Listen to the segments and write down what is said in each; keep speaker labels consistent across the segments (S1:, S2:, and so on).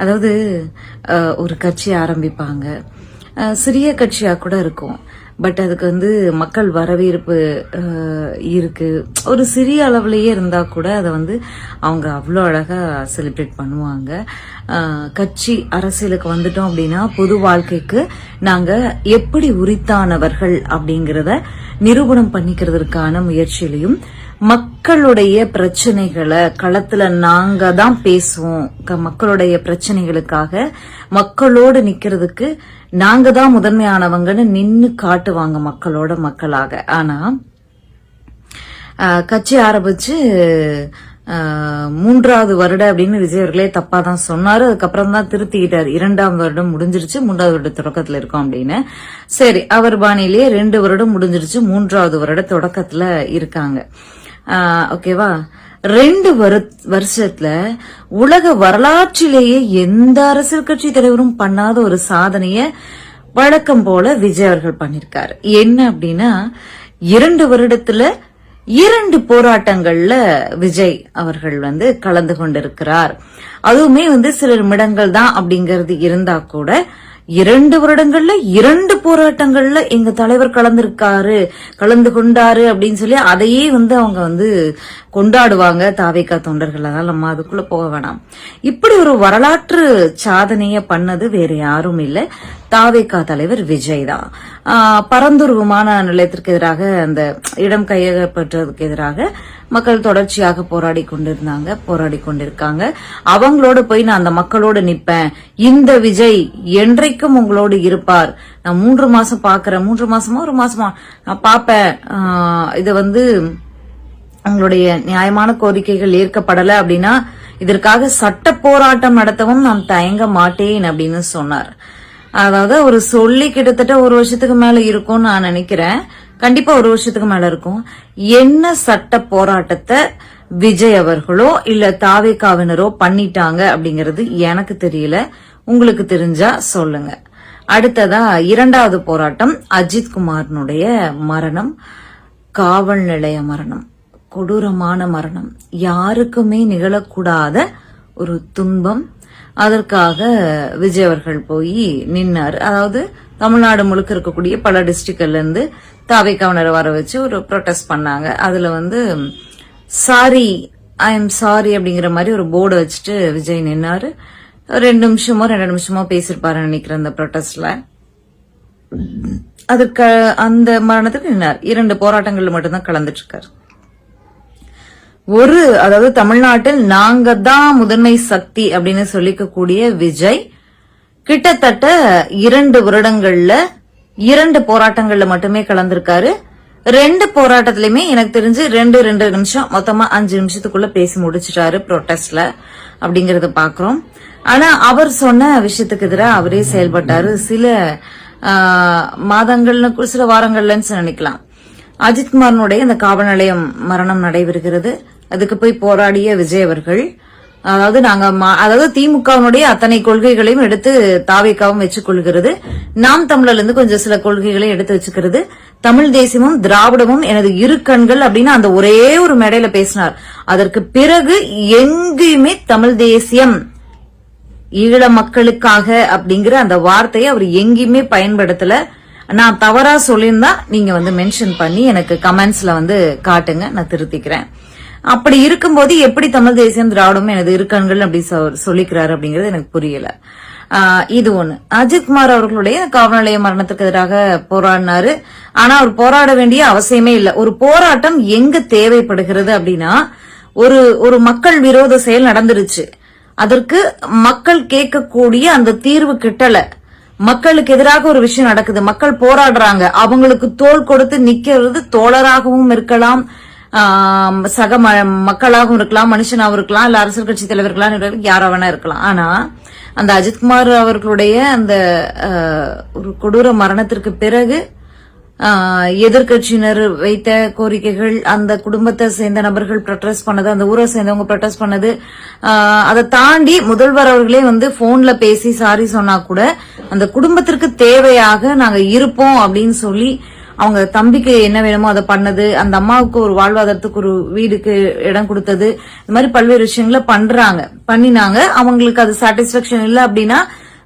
S1: அதாவது ஒரு கட்சி ஆரம்பிப்பாங்க. சிறிய கட்சியாக கூட இருக்கும். பட் அதுக்கு வந்து மக்கள் வரவேற்பு இருக்கு. ஒரு சிறிய அளவுலயே இருந்தா கூட அதை வந்து அவங்க அவ்வளோ அழகா செலிப்ரேட் பண்ணுவாங்க. கட்சி அரசியலுக்கு வந்துட்டோம் அப்படின்னா பொது வாழ்க்கைக்கு நாங்க எப்படி உரித்தானவர்கள் அப்படிங்கிறத நிரூபணம் பண்ணிக்கிறதுக்கான முயற்சியிலையும் மக்களுடைய பிரச்சனைகளை களத்துல நாங்க தான் பேசுவோம். க- மக்களுடைய பிரச்சனைகளுக்காக மக்களோடு நிக்கிறதுக்கு நாங்க தான் முதன்மையானவங்கன்னு நின்னு காட்டுவாங்க மக்களோட மக்களாக. ஆனா ஆஹ், கட்சி ஆரம்பிச்சு மூன்றாவது வருட அப்படின்னு விஜய் அவர்களே தப்பா தான் சொன்னாரு. அதுக்கப்புறம் தான் திருத்திக்கிட்டார். இரண்டாம் வருடம் முடிஞ்சிருச்சு. மூன்றாவது வருட தொடக்கத்துல இருக்கோம் அப்படின்னு. சரி அவர் பாணியிலேயே ரெண்டு வருடம் முடிஞ்சிருச்சு. மூன்றாவது வருட தொடக்கத்துல இருக்காங்க. ஓகேவா ரெண்டு வருஷத்துல உலக வரலாற்றிலேயே எந்த அரசியல் கட்சி தலைவரும் பண்ணாத ஒரு சாதனைய வழக்கம் போல விஜய் அவர்கள் பண்ணிருக்காரு. என்ன அப்படின்னா இரண்டு வருடத்துல இரண்டு போராட்டங்கள்ல விஜய் அவர்கள் வந்து கலந்து கொண்டிருக்கிறார். அதுவுமே வந்து சில நிமிடங்கள் தான் அப்படிங்கறது இருந்தா கூட இரண்டு வருடங்கள்ல இரண்டு போராட்டங்கள்ல எங்க தலைவர் கலந்திருக்காரு கலந்து கொண்டாரு அப்படின்னு சொல்லி அதையே வந்து அவங்க வந்து கொண்டாடுவாங்க. தாவேக்கா தொண்டர்கள் அதனால நம்ம அதுக்குள்ள போக வேணாம். இப்படி ஒரு வரலாற்று சாதனைய பண்ணது வேற யாரும் இல்ல. தாவேக்கா தலைவர் விஜய் தான். பரந்தூர் விமான நிலையத்திற்கு எதிராக அந்த இடம் கையகப்பட்டதுக்கு எதிராக மக்கள் தொடர்ச்சியாக போராடி கொண்டிருந்தாங்க போராடி கொண்டிருக்காங்க. அவங்களோட போய் நான் அந்த மக்களோடு நிப்பேன் இந்த விஜய் என்றைக்கும் உங்களோடு இருப்பார். நான் மூன்று மாசம் பாக்குறேன். மூன்று மாசமா? ஒரு மாசமா? நான் பாப்பேன். இது வந்து உங்களுடைய நியாயமான கோரிக்கைகள் ஏற்கப்படல அப்படின்னா இதற்காக சட்ட போராட்டம் நடத்தவும் நான் தயங்க மாட்டேன் அப்படின்னு சொன்னார். அதாவது ஒரு சொல்லி கிட்டத்தட்ட ஒரு வருஷத்துக்கு மேல இருக்கும்னு நான் நினைக்கிறேன். கண்டிப்பா ஒரு வருஷத்துக்கு மேல இருக்கும். என்ன சட்ட போராட்டத்தை விஜய் அவர்களோ இல்ல தாவேக்காவினரோ பண்ணிட்டாங்க அப்படிங்கறது எனக்கு தெரியல. உங்களுக்கு தெரிஞ்சா சொல்லுங்க. அடுத்ததா இரண்டாவது போராட்டம் அஜித் குமாரனுடைய மரணம். காவல் நிலைய மரணம். கொடூரமான மரணம். யாருக்குமே நிகழக்கூடாத ஒரு துன்பம். அதற்காக விஜய் அவர்கள் போய் நின்னார். அதாவது தமிழ்நாடு முழுக்க இருக்கக்கூடிய பல டிஸ்ட்ரிக்ட்ல இருந்து தாவை கவர்னரை வர வச்சு ஒரு ப்ரொட்டஸ்ட் பண்ணாங்க. அதுல வந்து சாரி ஐ எம் சாரி அப்படிங்கிற மாதிரி ஒரு போர்டு வச்சுட்டு விஜய் நின்னாரு. ரெண்டு நிமிஷமோ ரெண்டு நிமிஷமோ பேசிருப்பாரு நினைக்கிறேன் அந்த ப்ரொட்டஸ்ட்ல அதுக்கு அந்த மரணத்துக்கு நின்னார். இரண்டு போராட்டங்கள்ல மட்டும்தான் கலந்துட்டு இருக்காரு. ஒரு அதாவது தமிழ்நாட்டில் நாங்க தான் முதன்மை சக்தி அப்படின்னு சொல்லிக்கக்கூடிய விஜய் கிட்டத்தட்ட இரண்டு வருடங்கள்ல இரண்டு போராட்டங்கள்ல மட்டுமே கலந்திருக்காரு. ரெண்டு போராட்டத்திலயுமே எனக்கு தெரிஞ்சு ரெண்டு ரெண்டு நிமிஷம் மொத்தமா அஞ்சு நிமிஷத்துக்குள்ள பேசி முடிச்சிட்டாரு ப்ரொட்டஸ்ட்ல அப்படிங்கறத பாக்குறோம். ஆனா அவர் சொன்ன விஷயத்துக்கு எதிராக அவரே செயல்பட்டாரு. சில மாதங்கள்னு சில வாரங்கள்லன்னு நினைக்கலாம். அஜித்குமாரனுடைய இந்த காவல் நிலையம் மரணம் நடைபெறுகிறது. அதுக்கு போய் போராடிய விஜய் அவர்கள். அதாவது நாங்க மா- அதாவது திமுகவினுடைய அத்தனை கொள்கைகளையும் எடுத்து தாவேக்காவும் வச்சுக் கொள்கிறது நாம் தமிழர்ல இருந்து கொஞ்சம் சில கொள்கைகளை எடுத்து வச்சுக்கிறது. தமிழ் தேசியமும் திராவிடமும் எனது இரு கண்கள் அப்படின்னு அந்த ஒரே ஒரு மேடையில பேசினார். அதற்கு பிறகு எங்கேயுமே தமிழ் தேசியம் ஈழ மக்களுக்காக அப்படிங்கிற அந்த வார்த்தையை அவர் எங்கேயுமே பயன்படுத்தல. நான் தவறா சொல்லியிருந்தா நீங்க வந்து மென்ஷன் பண்ணி எனக்கு கமெண்ட்ஸ்ல வந்து காட்டுங்க. நான் திருத்திக்கிறேன். அப்படி இருக்கும்போது எப்படி தமிழ் தேசியம் திராவிடமும் எனது இருக்கண்கள் அப்படி சொ- சொல்லிக்கிறாரு அப்படிங்கறது எனக்கு புரியல. இது ஒண்ணு. அஜித்குமார் அவர்களுடைய காவல் நிலைய மரணத்துக்கு எதிராக போராடினாரு. ஆனா அவர் போராட வேண்டிய அவசியமே இல்ல. ஒரு போராட்டம் எங்க தேவைப்படுகிறது அப்படின்னா ஒரு ஒரு மக்கள் விரோத செயல் நடந்துருச்சு. அதற்கு மக்கள் கேட்கக்கூடிய அந்த தீர்வு கிட்டல. மக்களுக்கு எதிராக ஒரு விஷயம் நடக்குது. மக்கள் போராடுறாங்க. அவங்களுக்கு தோல் கொடுத்து நிக்கிறது தோழராகவும் இருக்கலாம். சக ம- மக்களாகவும் இருக்கலாம் மனுஷனாகவும் இருக்கலாம் இல்ல அரசியல் கட்சி தலைவர்களாக யாரா வேணா இருக்கலாம். ஆனா அந்த அஜித்குமார் அவர்களுடைய அந்த ஒரு கொடூர மரணத்திற்கு பிறகு எதிர்கட்சியினர் எதிர்க்கட்சியினர் வைத்த கோரிக்கைகள் அந்த குடும்பத்தை சேர்ந்த நபர்கள் ப்ரொட்டஸ்ட் பண்ணது அந்த ஊரை சேர்ந்தவங்க ப்ரொட்டஸ்ட் பண்ணது அதை தாண்டி முதல்வர் அவர்களே வந்து போன்ல பேசி சாரி சொன்னா கூட அந்த குடும்பத்திற்கு தேவையாக நாங்க இருப்போம் அப்படின்னு சொல்லி அவங்க தம்பிக்கு என்ன வேணுமோ அதை பண்ணது அந்த அம்மாவுக்கு ஒரு வாழ்வாதாரத்துக்கு ஒரு வீடுக்கு இடம் கொடுத்தது இந்த மாதிரி பல்வேறு விஷயங்களை பண்றாங்க. பண்ணினாங்க. அவங்களுக்கு அது சாட்டிஸ்பாக்சன் இல்ல அப்படின்னா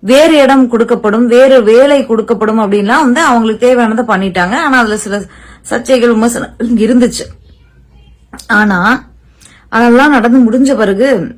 S1: வேறு இடம் கொடுக்கப்படும் வேறு வேலை கொடுக்கப்படும் அப்படின்லாம் வந்து அவங்களுக்கு தேவையானதை பண்ணிட்டாங்க. ஆனா அதுல சில சர்ச்சைகள் விமர்சனம் இருந்துச்சு. ஆனா அதெல்லாம் நடந்து முடிஞ்ச பிறகு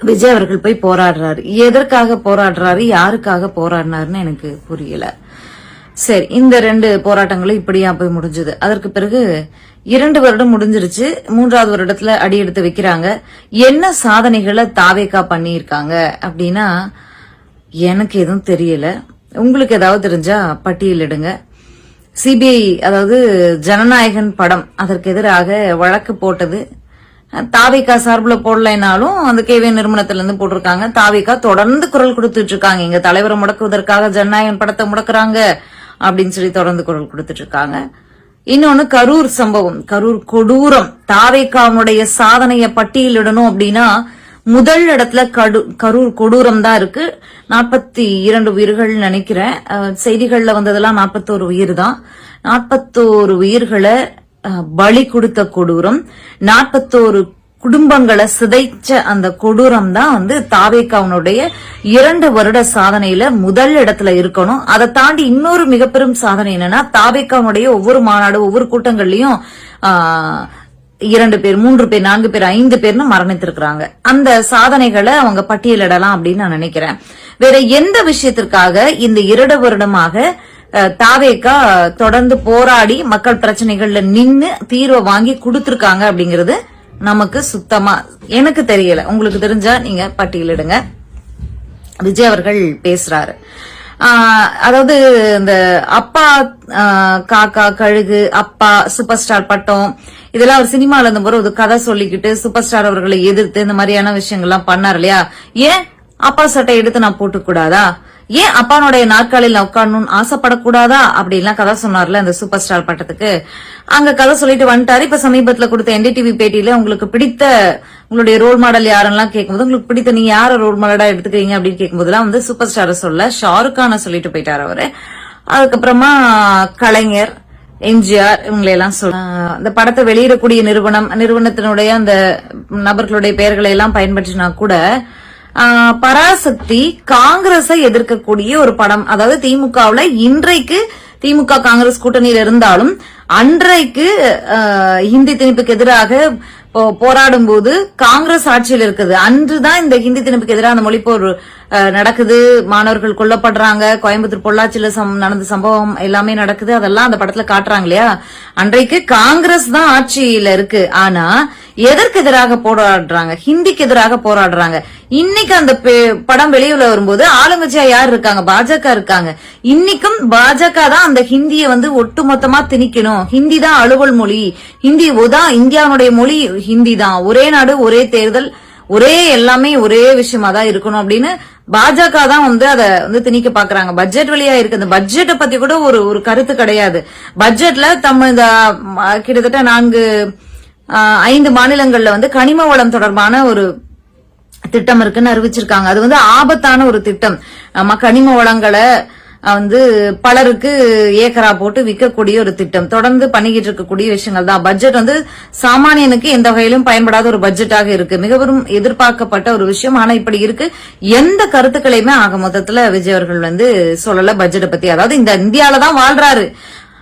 S1: விஜய் அவர்கள் போய் போராடுறாரு. எதற்காக போராடுறாரு யாருக்காக போராடினாருன்னு எனக்கு புரியல. சரி இந்த ரெண்டு போராட்டங்களும் இப்படியா போய் முடிஞ்சது. அதற்கு பிறகு இரண்டு வருடம் முடிஞ்சிருச்சு. மூன்றாவது வருடத்துல அடி எடுத்து வைக்கிறாங்க. என்ன சாதனைகளை தாவேக்கா பண்ணியிருக்காங்க அப்படின்னா எனக்கு எதுவும் தெரியல. உங்களுக்கு ஏதாவது தெரிஞ்சா பட்டியலிடுங்க சிபிஐ அதாவது ஜனநாயகன் படம் அதற்கு எதிராக வழக்கு போட்டது. தாவிகா சார்பில் போடலைனாலும் அந்த கேவே நிறுவனத்துலேருந்து போட்டிருக்காங்க. தாவிகா தொடர்ந்து குரல் கொடுத்துட்டு இருக்காங்க. எங்க தலைவரை முடக்குவதற்காக ஜனநாயகன் படத்தை முடக்குறாங்க. அப்படின்னு சொல்லி தொடர்ந்து குரல் கொடுத்துட்டு இருக்காங்க இன்னொன்னு கரூர் சம்பவம் கரூர் கொடூரம். தாவேக்காவுடைய சாதனையை பட்டியலிடணும் அப்படின்னா முதல் இடத்துல கரூர் கொடூரம் தான் இருக்கு. நாற்பத்தி இரண்டு உயிர்கள் நினைக்கிறேன். செய்திகள்ல வந்ததெல்லாம் நாற்பத்தோரு உயிர் தான் நாற்பத்தோரு உயிர்களை பலி கொடுத்த கொடூரம். நாற்பத்தோரு குடும்பங்களை சிதைச்ச அந்த கொடூரம் தான் வந்து தாவேக்காவனுடைய இரண்டு வருட சாதனையில முதல் இடத்துல இருக்கணும். அதை தாண்டி இன்னொரு மிகப்பெரும் சாதனை என்னன்னா தாவேக்காவனுடைய ஒவ்வொரு மாநாடு ஒவ்வொரு கூட்டங்கள்லயும் இரண்டு பேர் மூன்று பேர் நான்கு பேர் ஐந்து பேர்னு மரணித்திருக்கிறாங்க. அந்த சாதனைகளை அவங்க பட்டியலிடலாம் அப்படின்னு நான் நினைக்கிறேன். வேற எந்த விஷயத்திற்காக இந்த இரண்டு வருடமாக தாவேக்கா தொடர்ந்து போராடி மக்கள் பிரச்சனைகள்ல நின்னு தீர்வை வாங்கி கொடுத்திருக்காங்க அப்படிங்கறது நமக்கு சுத்தமா எனக்கு தெரியல. உங்களுக்கு தெரிஞ்சா நீங்க பட்டியலிடுங்க விஜய் அவர்கள் பேசுறாரு. அதாவது இந்த அப்பா காக்கா கழுகு அப்பா சூப்பர் ஸ்டார் பட்டம் இதெல்லாம் அவர் சினிமால இருந்தபோது ஒரு கதை சொல்லிக்கிட்டு சூப்பர் ஸ்டார் அவர்களை எதிர்த்து இந்த மாதிரியான விஷயங்கள்லாம் பண்ணார் இல்லையா? ஏன் அப்பா சட்டை எடுத்து நான் போட்டுக்கூடாதா? ஏன் அப்பானுடைய நாற்காலியில் உட்காரணும்னு ஆசைப்படக்கூடாதா? அப்படின்லாம் கதை சொன்னார்ல அந்த சூப்பர் ஸ்டார் பட்டத்துக்கு அங்க கதை சொல்லிட்டு வந்துட்டாரு. இப்ப சமீபத்துல கொடுத்த என்டிடிவி பேட்டியில உங்களுக்கு பிடித்த உங்களுடைய ரோல் மாடல் யாரெல்லாம் கேட்கும்போது உங்களுக்கு பிடித்த நீங்க யார ரோல் மாடலா எடுத்துக்கிறீங்க? அப்படின்னு கேட்கும்போதெல்லாம் வந்து சூப்பர் ஸ்டாரை சொல்ல ஷாருக் கான சொல்லிட்டு போயிட்டாரு அவரு. அதுக்கப்புறமா கலைஞர் எம்ஜிஆர் இவங்களையெல்லாம் சொல் சொல்ல அந்த படத்தை வெளியிடக்கூடிய நிறுவனம் நிறுவனத்தினுடைய அந்த நபர்களுடைய பெயர்களை எல்லாம் பயன்படுத்தினா கூட பராசக்தி காங்கிரஸை எதிர்க்கக்கூடிய ஒரு படம். அதாவது திமுகவுல இன்றைக்கு திமுக காங்கிரஸ் கூட்டணியில் இருந்தாலும் அன்றைக்கு ஹிந்தி திணிப்புக்கு எதிராக போ- போராடும் போது காங்கிரஸ் ஆட்சியில் இருக்குது. அன்றுதான் இந்த ஹிந்தி திணிப்புக்கு எதிரான மொழிப்போர் நடக்குது மாணவர்கள் கொல்லப்படுறாங்க கோயம்புத்தூர் பொள்ளாச்சியில சம்- நடந்த சம்பவம் எல்லாமே நடக்குது அதெல்லாம் அந்த படத்துல காட்டுறாங்க இல்லையா? அன்றைக்கு காங்கிரஸ் தான் ஆட்சியில இருக்கு. ஆனா எதற்கு எதிராக போராடுறாங்க? ஹிந்திக்கு எதிராக போராடுறாங்க. இன்னைக்கு அந்த படம் வெளியில வரும்போது ஆளுங்கட்சியா யார் இருக்காங்க? பாஜக இருக்காங்க. இன்னைக்கும் பாஜக தான் அந்த ஹிந்தியை வந்து ஒட்டுமொத்தமா திணிக்கணும். ஹிந்தி தான் அலுவல் மொழி. ஹிந்தி தான் இந்தியாவுடைய மொழி ஹிந்தி தான். ஒரே நாடு ஒரே தேர்தல் ஒரே எல்லாமே ஒரே விஷயமா தான் இருக்கணும் அப்படின்னு பாஜக தான் வந்து அதை வந்து திணிக்க பாக்குறாங்க. பட்ஜெட் வழியா இருக்கு. அந்த பட்ஜெட்டை பத்தி கூட ஒரு ஒரு கருத்து கிடையாது. பட்ஜெட்ல தம் இந்த கிட்டத்தட்ட நான்கு ஐந்து மாநிலங்கள்ல வந்து கனிம வளம் தொடர்பான ஒரு திட்டம் இருக்குன்னு அறிவிச்சிருக்காங்க. அது வந்து ஆபத்தான ஒரு திட்டம். நம்ம கனிம வளங்களை வந்து பலருக்கு ஏக்கரா போட்டு விற்கக்கூடிய ஒரு திட்டம். தொடர்ந்து பண்ணிக்கிட்டு இருக்கக்கூடிய விஷயங்கள் தான். பட்ஜெட் வந்து சாமானியனுக்கு எந்த வகையிலும் பயன்படாத ஒரு பட்ஜெட்டாக இருக்கு. மிகவும் எதிர்பார்க்கப்பட்ட ஒரு விஷயம். ஆனா இப்படி இருக்கு. எந்த கருத்துக்களையுமே ஆக மொத்தத்துல விஜய் அவர்கள் வந்து சொல்லல பட்ஜெட்டை பத்தி. அதாவது இந்த இந்தியால தான் வாழ்றாரு.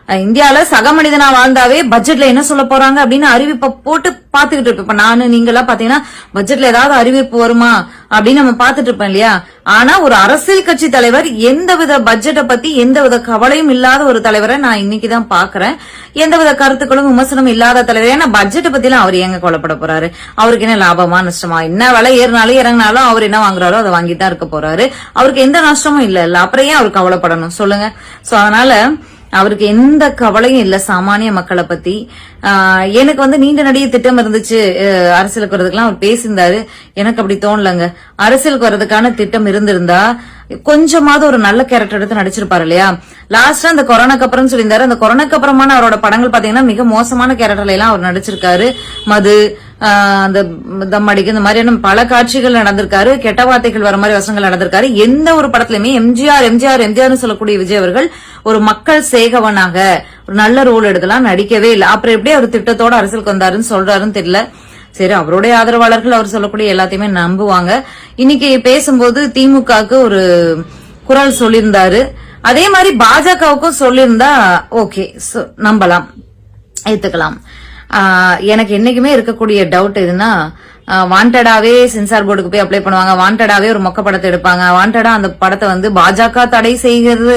S1: இந்தியால சக மனிதனா வாழ்ந்தாவே பட்ஜெட்ல என்ன சொல்ல போறாங்க அப்படின்னு அறிவிப்பை போட்டு பாத்துக்கிட்டு இருப்போம். இப்ப நானு நீங்க எல்லாம் பாத்தீங்கன்னா பட்ஜெட்ல ஏதாவது அறிவிப்பு வருமா அப்படின்னு நம்ம பாத்துட்டு இருப்போம் இல்லையா? ஆனா ஒரு அரசியல் கட்சி தலைவர் எந்தவித பட்ஜெட்டை பத்தி எந்தவித கவலையும் இல்லாத ஒரு தலைவரை நான் இன்னைக்கு தான் பாக்குறேன். எந்தவித கருத்துக்களும் விமர்சனம் இல்லாத தலைவர். ஏன்னா பட்ஜெட்டை பத்தி எல்லாம் அவர் எங்க கொல்லப்பட போறாரு? அவருக்கு என்ன லாபமா நஷ்டமா? என்ன விலை ஏறினாலும் இறங்கினாலும் அவர் என்ன வாங்குறாரோ அதை வாங்கிட்டு தான் இருக்க போறாரு. அவருக்கு எந்த நஷ்டமும் இல்ல. இல்ல அப்புறம் ஏன் அவர் கவலைப்படணும்? சொல்லுங்க. சோ அதனால அவருக்கு எந்த கவலையும் இல்ல சாமானிய மக்களை பத்தி. ஆஹ் எனக்கு வந்து நீண்ட நடிகை திட்டம் இருந்துச்சு அரசியலுக்கு வர்றதுக்கெல்லாம் அவர் பேசியிருந்தாரு. எனக்கு அப்படி தோணலங்க. அரசியலுக்கு வர்றதுக்கான திட்டம் இருந்திருந்தா கொஞ்சமாவது ஒரு நல்ல கேரக்டர் எடுத்து நடிச்சிருப்பாரு இல்லையா? லாஸ்டா அந்த கொரோனாக்கு அப்புறம் சொல்லியிருந்தாரு. அந்த கொரோனாக்கு அப்புறமான அவரோட படங்கள் பாத்தீங்கன்னா மிக மோசமான கேரக்டர்ல எல்லாம் அவர் நடிச்சிருக்காரு. மது அந்த தம் அடிக்கு இந்த மாதிரியான பல காட்சிகள் நடந்திருக்காரு. கெட்ட வார்த்தைகள் வர மாதிரி வசனங்கள் நடந்திருக்காரு. எந்த ஒரு படத்துலயுமே எம்ஜிஆர் எம்ஜிஆர் எம்ஜிஆர்னு சொல்லக்கூடிய விஜய் அவர்கள் ஒரு மக்கள் சேகவனாக ஒரு நல்ல ரோல் எடுக்கலாம் நடிக்கவே இல்லை. அப்புறம் எப்படி அவர் திட்டத்தோட அரசியலுக்கு வந்தாருன்னு சொல்றாருன்னு தெரியல. சரி அவருடைய ஆதரவாளர்கள் அவர் சொல்லக்கூடிய எல்லாத்தையுமே நம்புவாங்க. இன்னைக்கு பேசும்போது திமுகவுக்கு ஒரு குரல் சொல்லியிருந்தாரு. அதே மாதிரி பாஜகவுக்கும் சொல்லியிருந்தா ஓகே நம்பலாம் ஏத்துக்கலாம். எனக்கு என்னைக்குமே இருக்கக்கூடிய டவுட் எதுனா வாண்டடாவே சென்சார் போர்டுக்கு போய் அப்ளை பண்ணுவாங்க. வாண்டடாவே ஒரு மொக்க படத்தை எடுப்பாங்க. வாண்டடா அந்த படத்தை வந்து பாஜக தடை செய்கிறது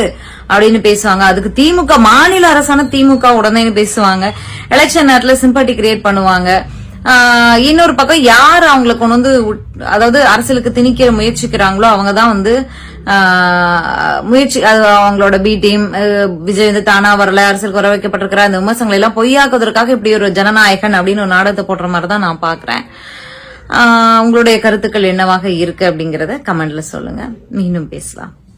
S1: அப்படின்னு பேசுவாங்க. அதுக்கு திமுக மாநில அரசான திமுக உடனே பேசுவாங்க. எலெக்ஷன் நேரத்துல சிம்பட்டி கிரியேட் பண்ணுவாங்க. இன்னொரு பக்கம் யார் அவங்களை கொண்டு வந்து உட்- அதாவது அரசியலுக்கு திணிக்க முயற்சிக்கிறாங்களோ அவங்க தான் வந்து முயற்சி அது அவங்களோட பி டீம் விஜய் வந்து தானா வரல அரசியலுக்கு வர வைக்கப்பட்டிருக்கிற அந்த விமர்சனங்களை எல்லாம் பொய்யாக்குவதற்காக இப்படி ஒரு ஜனநாயகன் அப்படின்னு ஒரு நாடகத்தை போடுற மாதிரி தான் நான் பாக்குறேன். உங்களுடைய கருத்துக்கள் என்னவாக இருக்கு அப்படிங்கறத கமெண்ட்ல சொல்லுங்க. மீண்டும் பேசலாம்.